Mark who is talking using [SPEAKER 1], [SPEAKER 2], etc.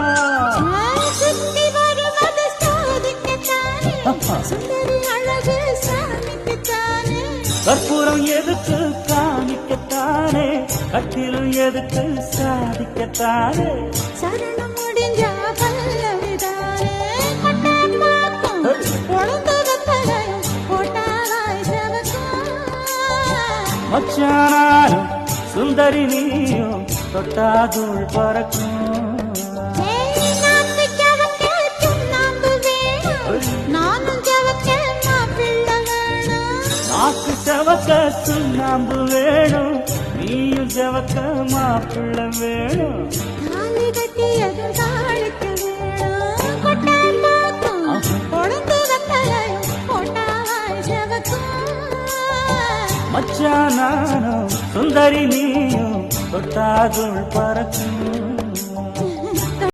[SPEAKER 1] கற்பூரம் எதுக்கு காணிக்கத்தானே கட்டிலும் எதுக்கு சாதிக்கத்தானே?
[SPEAKER 2] சரணம் முடிஞ்சா பல்லவிதானே.
[SPEAKER 1] மச்சானாலும் சுந்தரி நீயும் தொட்டாதுள் பறக்கும்.
[SPEAKER 2] நாக்கு செவக்க சுண்ணாம்பு வேணும்.
[SPEAKER 1] நீயும் செவக்க மாப்பிள்ளை வேணும். மச்சானாலும் சுந்தரி நீயும் தொட்டாதுள் பறக்கும்.